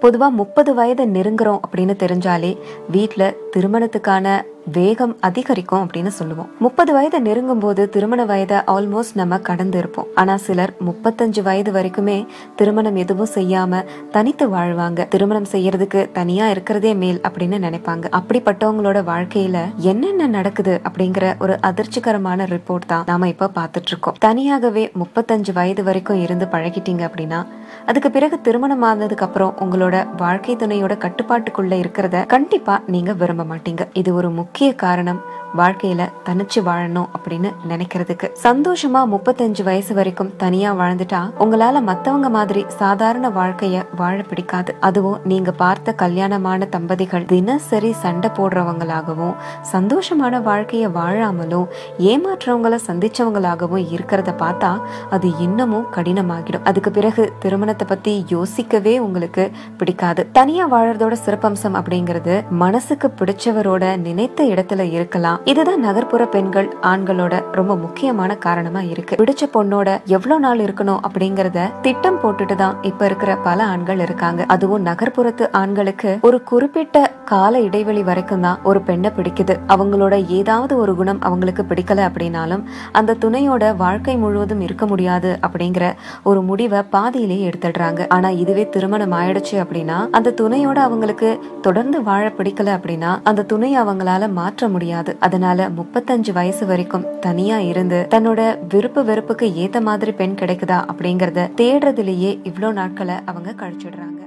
பொதுவாக முப்பது வயது நெருங்குறோம் அப்படின்னு தெரிஞ்சாலே வீட்டில் திருமணத்துக்கான வேகம் அதிகரிக்கும் அப்படின்னு சொல்லுவோம். முப்பது வயது நெருங்கும் போது திருமண வயதை ஆல்மோஸ்ட் நம்ம கடந்து இருப்போம். ஆனா சிலர் முப்பத்தஞ்சு வயது வரைக்குமே திருமணம் எதுவும் செய்யாம தனித்து வாழ்வாங்க. திருமணம் செய்யறதுக்கு தனியா இருக்கிறதே மேல் அப்படின்னு நினைப்பாங்க. அப்படிப்பட்டவங்களோட வாழ்க்கையில என்னென்ன நடக்குது அப்படிங்கிற ஒரு அதிர்ச்சிகரமான ரிப்போர்ட் தான் நாம இப்ப பாத்துட்டு இருக்கோம் தனியாகவே முப்பத்தஞ்சு வயது வரைக்கும் இருந்து பழகிட்டீங்க அப்படின்னா அதுக்கு பிறகு திருமணம் ஆனதுக்கு அப்புறம் உங்களோட வாழ்க்கை துணையோட கட்டுப்பாட்டுக்குள்ள இருக்கிறத கண்டிப்பா நீங்க விரும்ப மாட்டீங்க. இது ஒரு முக்கிய காரணம் வாழ்க்கையில தனிச்சு வாழணும் அப்படின்னு நினைக்கிறதுக்கு. சந்தோஷமா முப்பத்தஞ்சு வயசு வரைக்கும் தனியா வாழ்ந்துட்டா உங்களால மத்தவங்க மாதிரி சாதாரண வாழ்க்கைய வாழ பிடிக்காது. அதுவும் நீங்க பார்த்த கல்யாணமான தம்பதிகள் தினசரி சண்டை போடுறவங்களாகவும் சந்தோஷமான வாழ்க்கைய வாழாமலும் ஏமாற்றவங்களை சந்திச்சவங்களாகவும் இருக்கிறத பார்த்தா அது இன்னமும் கடினமாகிடும். அதுக்கு பிறகு திருமணத்தை பத்தி யோசிக்கவே உங்களுக்கு பிடிக்காது. தனியா வாழறதோட சிறப்பம்சம் அப்படிங்கிறது மனசுக்கு பிடிச்சவரோட நினைத்த இடத்துல இருக்கலாம். இதுதான் நகர்ப்புற பெண்கள் ஆண்களோட ரொம்ப முக்கியமான காரணமா இருக்கு. பிடிச்ச பொண்ணோட எவ்வளவு நாள் இருக்கணும் அப்படிங்கறத திட்டம் போட்டுட்டு தான் இப்ப இருக்கிற பல ஆண்கள் இருக்காங்க. அதுவும் நகர்ப்புறத்து ஆண்களுக்கு ஒரு குறிப்பிட்ட கால இடைவெளி வரைக்கும் தான் ஒரு பெண்ணை பிடிக்குது. அவங்களோட ஏதாவது ஒரு குணம் அவங்களுக்கு பிடிக்கல அப்படின்னாலும் அந்த துணையோட வாழ்க்கை முழுவதும் இருக்க முடியாது அப்படிங்கிற ஒரு முடிவை பாதியிலேயே எடுத்துடுறாங்க. ஆனா இதுவே திருமணம் ஆயிடுச்சு அப்படின்னா அந்த துணையோட அவங்களுக்கு தொடர்ந்து வாழ பிடிக்கல அப்படின்னா அந்த துணையை அவங்களால மாற்ற முடியாது. அதனால முப்பத்தஞ்சு வயசு வரைக்கும் தனியா இருந்து தன்னோட விருப்பு வெறுப்புக்கு ஏத்த மாதிரி பெண் கிடைக்குதா அப்படிங்கறத தேடுறதுலயே இவ்வளோ நாட்களை அவங்க கழிச்சிடுறாங்க.